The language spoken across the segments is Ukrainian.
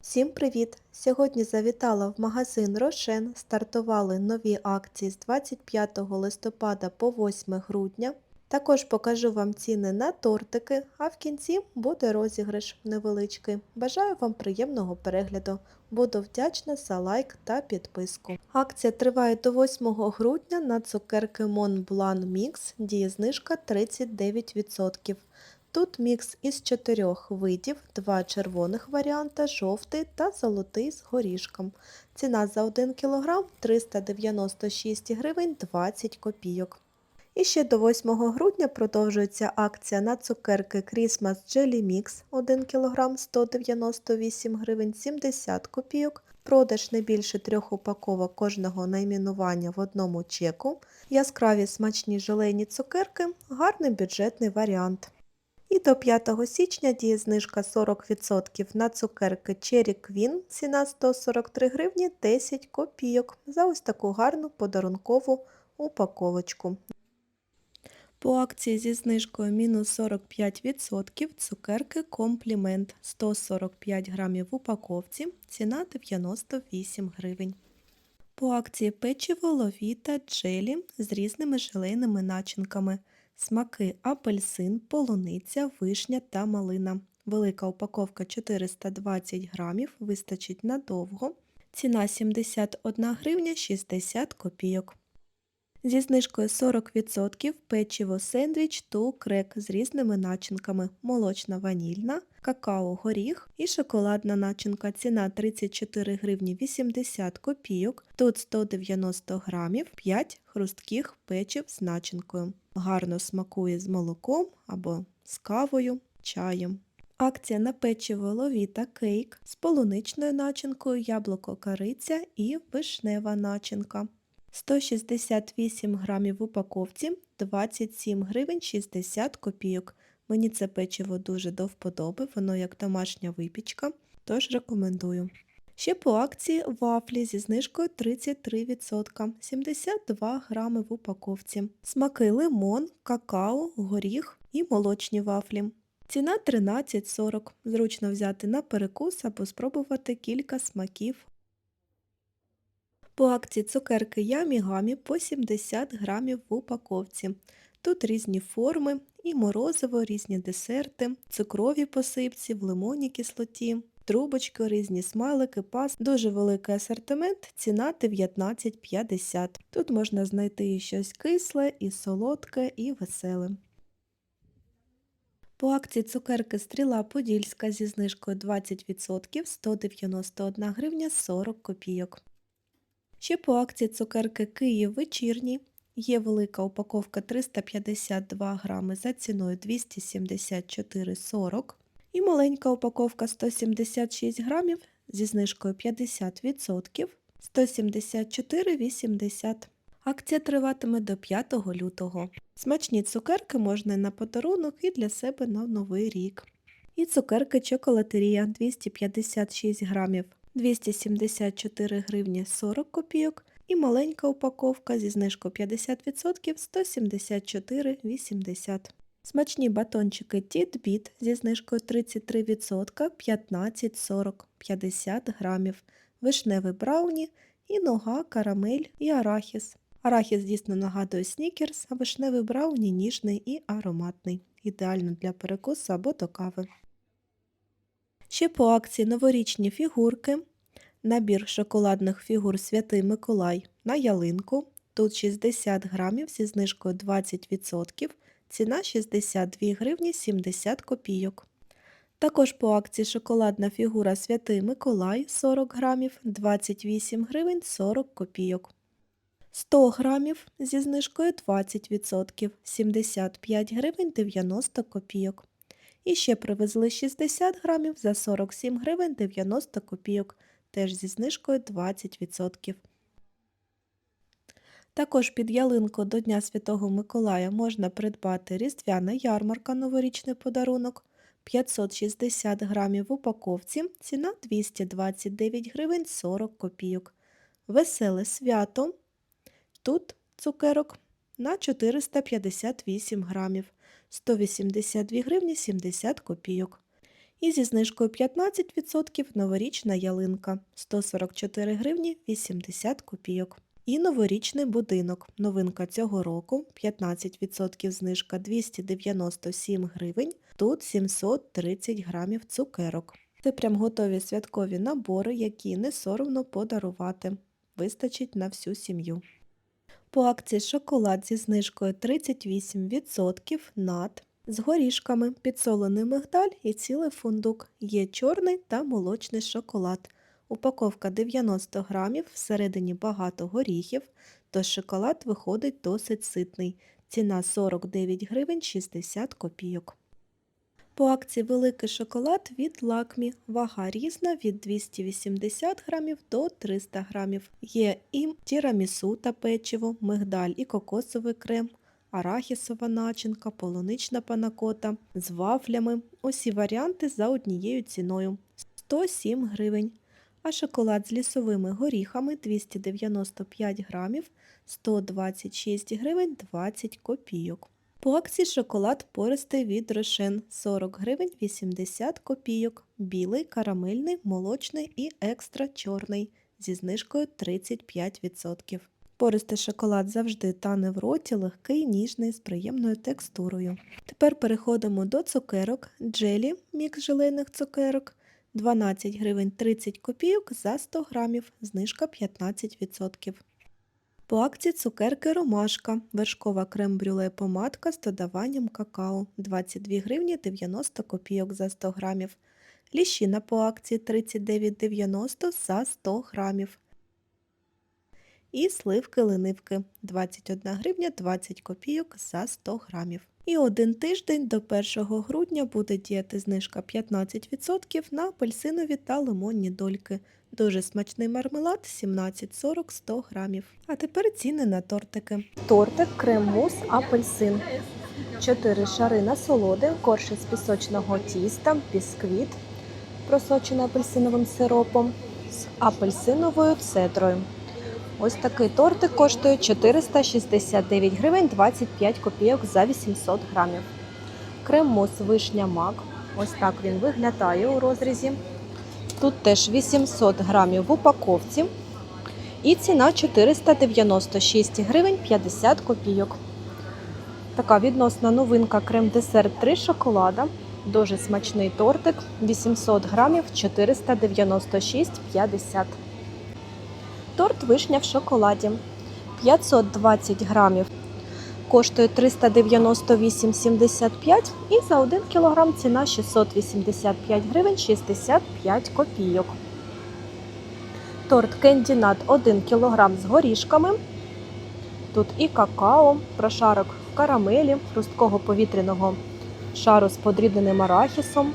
Всім привіт! Сьогодні завітала в магазин Рошен. Стартували нові акції з 25 листопада по 8 грудня. Також покажу вам ціни на тортики, а в кінці буде розіграш невеличкий. Бажаю вам приємного перегляду. Буду вдячна за лайк та підписку. Акція триває до 8 грудня на цукерки Mont Blanc Mix, діє знижка 39%. Тут мікс із чотирьох видів, два червоних варіанта, жовтий та золотий з горішком. Ціна за 1 кг 396 гривень 20 копійок. І ще до 8 грудня продовжується акція на цукерки Christmas Jelly Mix 1 кг 198 гривень 70 копійок. Продаж не більше трьох упаковок кожного найменування в одному чеку. Яскраві смачні желейні цукерки гарний бюджетний варіант. І до 5 січня діє знижка 40% на цукерки Cherry Queen, ціна 143 гривні 10 копійок за ось таку гарну подарункову упаковочку. По акції зі знижкою мінус 45% цукерки Комплімент 145 грамів в упаковці, ціна 98 гривень. По акції печиво ловіта джелі з різними желейними начинками. Смаки апельсин, полуниця, вишня та малина. Велика упаковка 420 грамів, вистачить надовго. Ціна 71 гривня 60 копійок. Зі знижкою 40% печиво сендвіч ту крек з різними начинками. Молочна ванільна, какао-горіх і шоколадна начинка. Ціна 34 гривні 80 копійок. Тут 190 грамів, 5 хрустких печив з начинкою. Гарно смакує з молоком або з кавою, чаєм. Акція на печиво ловіта кейк з полуничною начинкою, яблуко кариця і вишнева начинка. 168 грамів в упаковці, 27 гривень 60 копійок. Мені це печиво дуже до вподоби, воно як домашня випічка, тож рекомендую. Ще по акції вафлі зі знижкою 33%, 72 грами в упаковці. Смаки лимон, какао, горіх і молочні вафлі. Ціна 13,40. Зручно взяти на перекус або спробувати кілька смаків. По акції цукерки Ямі Гамі по 70 грамів в упаковці. Тут різні форми і морозиво, різні десерти, цукрові посипці, в лимонній кислоті, трубочки, різні смайлики, пас. Дуже великий асортимент, ціна 19,50. Тут можна знайти і щось кисле, і солодке, і веселе. По акції цукерки Стріла Подільська зі знижкою 20% 191 гривня 40 копійок. Ще по акції цукерки Київ вечірні. Є велика упаковка 352 грами за ціною 274,40 і маленька упаковка 176 грамів зі знижкою 50% 174,80. Акція триватиме до 5 лютого. Смачні цукерки можна на подарунок і для себе на Новий рік. І цукерки чоколатерія 256 грамів 274 гривні 40 копійок і маленька упаковка зі знижкою 50% 174,80. Смачні батончики Тіт-Біт зі знижкою 33% 15,40 50 грамів, вишневий брауні і нога, карамель і арахіс. Арахіс дійсно нагадує снікерс, а вишневий брауні ніжний і ароматний. Ідеально для перекусу або до кави. Ще по акції новорічні фігурки. Набір шоколадних фігур Святий Миколай на ялинку. Тут 60 грамів зі знижкою 20%, ціна 62 гривні 70 копійок. Також по акції шоколадна фігура Святий Миколай 40 грамів 28 гривень 40 копійок. 100 грамів зі знижкою 20%, 75 гривень 90 копійок. І ще привезли 60 грамів за 47 гривень 90 копійок, теж зі знижкою 20%. Також під ялинку до Дня Святого Миколая можна придбати різдвяна ярмарка новорічний подарунок 560 грамів в упаковці, ціна 229 гривень 40 копійок. Веселе свято. Тут цукерок на 458 грамів, 182 гривні 70 копійок. І зі знижкою 15% новорічна ялинка 144 гривні 80 копійок. І новорічний будинок. Новинка цього року 15% знижка 297 гривень. Тут 730 грамів цукерок. Це прям готові святкові набори, які не соромно подарувати. Вистачить на всю сім'ю. По акції шоколад зі знижкою 38% над з горішками, підсолений мигдаль і цілий фундук. Є чорний та молочний шоколад. Упаковка 90 грамів, всередині багато горіхів, тож шоколад виходить досить ситний. Ціна 49 гривень 60 копійок. По акції великий шоколад від лакмі. Вага різна від 280 грамів до 300 грамів. Є і тірамісу та печиво, мигдаль і кокосовий крем, арахісова начинка, полунична панакота з вафлями. Усі варіанти за однією ціною 107 гривень. А шоколад з лісовими горіхами 295 грамів 126 гривень 20 копійок. По акції шоколад пористий від Рошен 40 гривень 80 копійок, білий, карамельний, молочний і екстра чорний зі знижкою 35%. Пористий шоколад завжди тане в роті, легкий, ніжний, з приємною текстурою. Тепер переходимо до цукерок. Джелі, мікс желейних цукерок 12 гривень 30 копійок за 100 грамів, знижка 15%. По акції цукерки ромашка, вершкова крем-брюле помадка з додаванням какао 22 гривні 90 копійок за 100 грамів. Ліщина по акції 39,90 за 100 грамів. І сливки-ленивки 21 гривня 20 копійок за 100 грамів. І один тиждень до 1 грудня буде діяти знижка 15% на апельсинові та лимонні дольки. Дуже смачний мармелад 17,40 100 грамів. А тепер ціни на тортики. Тортик крем-мус апельсин. 4 шари насолоди, корж із пісочного тіста, бісквіт, просочений апельсиновим сиропом з апельсиновою цедрою. Ось такий тортик коштує 469 гривень 25 копійок за 800 грамів. Крем-мус вишня мак. Ось так він виглядає у розрізі. Тут теж 800 грамів в упаковці. І ціна 496 гривень 50 копійок. Така відносна новинка крем-десерт 3 шоколада. Дуже смачний тортик. 800 грамів 496,50. Торт вишня в шоколаді. 520 грамів. Коштує 398,75 і за 1 кг ціна 685 гривень 65 копійок. Торт Кендінат 1 кг з горішками. Тут і какао, прошарок в карамелі, хрусткого повітряного шару з подрібненим арахісом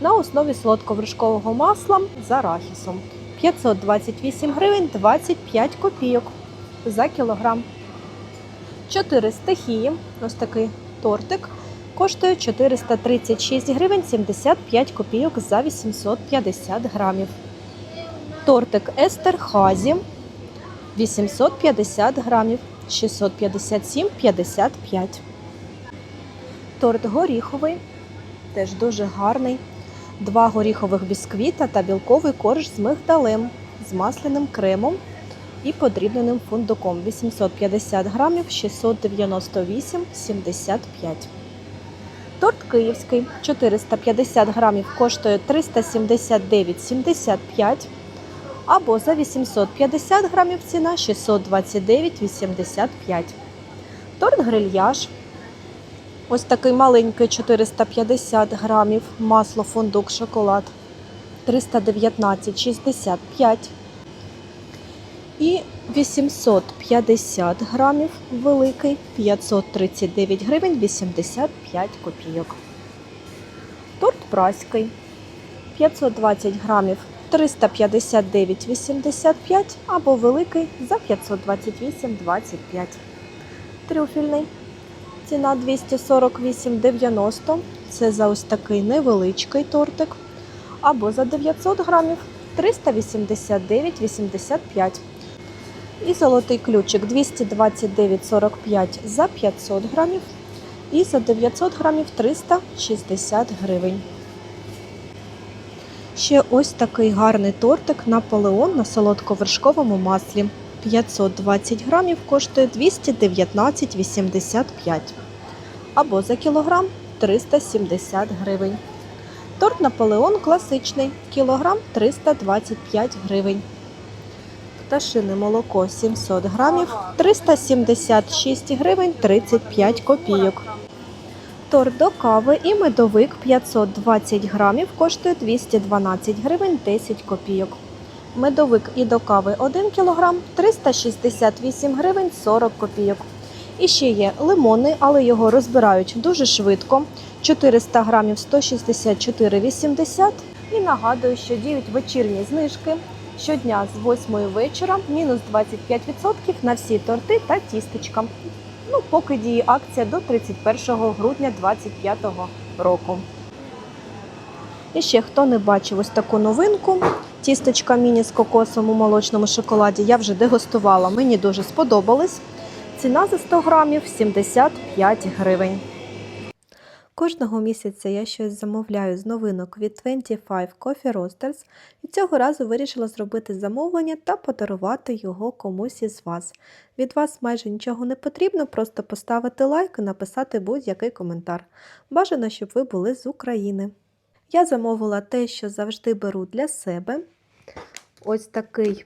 на основі солодковершкового масла з арахісом. 528 гривень 25 копійок за кілограм. 4 стихії, ось такий тортик, коштує 436 гривень 75 копійок за 850 грамів. Тортик Естерхазі 850 грамів 657,55. Торт горіховий, теж дуже гарний. Два горіхових бісквіта та білковий корж з мигдалем, з масляним кремом і подрібненим фундуком 850 грамів 698,75. Торт київський 450 грамів коштує 379,75 або за 850 грамів ціна 629,85. Торт грильяж Ось такий маленький 450 грамів, масло фундук шоколад 319,65 і 850 грамів великий 539 гривень 85 копійок. Торт праський 520 грамів 359,85 або великий за 528,25. Трюфельний. Ціна 248,90. Це за ось такий невеличкий тортик. Або за 900 грамів 389,85. І золотий ключик 229,45 за 500 грамів. І за 900 грамів 360 гривень. Ще ось такий гарний тортик Наполеон на солодковершковому маслі. 520 грамів коштує 219,85 або за кілограм 370 гривень. Торт Наполеон класичний, кілограм 325 гривень. Пташине молоко 700 грамів, 376 гривень 35 копійок. Торт до кави і медовик 520 грамів коштує 212 гривень 10 копійок. Медовик і до кави 1 кг 368 гривень 40 копійок. І ще є лимони, але його розбирають дуже швидко. 400 грамів 164,80. І нагадую, що діють вечірні знижки. Щодня з 8 вечора мінус 25% на всі торти та тістечка. Ну, поки діє акція до 31 грудня 2025 року. І ще хто не бачив ось таку новинку, тістечка міні з кокосом у молочному шоколаді, я вже дегустувала, мені дуже сподобались. Ціна за 100 грамів 75 гривень. Кожного місяця я щось замовляю з новинок від 25 Coffee Roasters і цього разу вирішила зробити замовлення та подарувати його комусь із вас. Від вас майже нічого не потрібно, просто поставити лайк і написати будь-який коментар. Бажано, щоб ви були з України. Я замовила те, що завжди беру для себе. Ось такий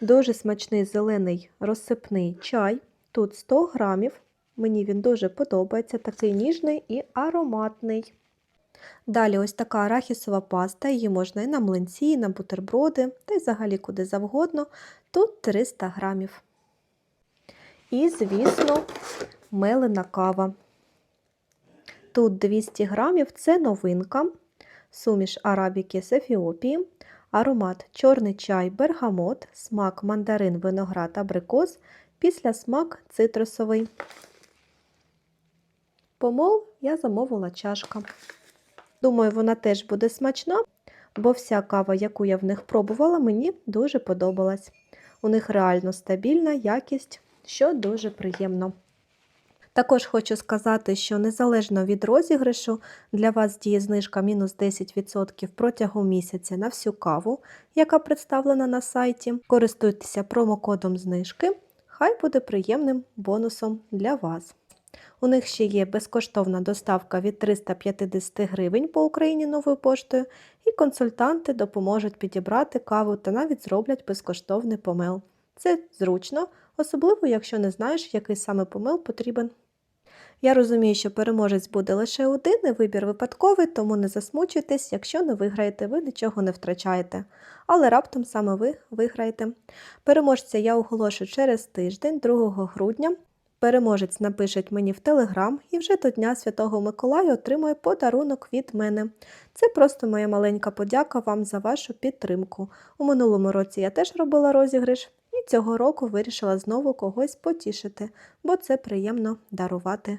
дуже смачний зелений розсипний чай. Тут 100 грамів. Мені він дуже подобається, такий ніжний і ароматний. Далі ось така арахісова паста, її можна і на млинці, і на бутерброди, та й взагалі куди завгодно. Тут 300 грамів. І, звісно, мелена кава. Тут 200 грамів це новинка, суміш арабіки з Ефіопії, аромат чорний чай, бергамот, смак мандарин, виноград, абрикос, після смак цитрусовий. Помол я замовила чашка. Думаю, вона теж буде смачна, бо вся кава, яку я в них пробувала, мені дуже подобалась. У них реально стабільна якість, що дуже приємно. Також хочу сказати, що незалежно від розіграшу, для вас діє знижка мінус 10% протягом місяця на всю каву, яка представлена на сайті. Користуйтеся промокодом знижки, хай буде приємним бонусом для вас. У них ще є безкоштовна доставка від 350 гривень по Україні новою поштою, і консультанти допоможуть підібрати каву та навіть зроблять безкоштовний помел. Це зручно, особливо якщо не знаєш, який саме помел потрібен. Я розумію, що переможець буде лише один, і вибір випадковий, тому не засмучуйтесь, якщо не виграєте, ви нічого не втрачаєте. Але раптом саме ви виграєте. Переможця я оголошу через тиждень, 2 грудня. Переможець напишеть мені в Телеграм і вже до Дня Святого Миколая отримує подарунок від мене. Це просто моя маленька подяка вам за вашу підтримку. У минулому році я теж робила розіграш і цього року вирішила знову когось потішити, бо це приємно дарувати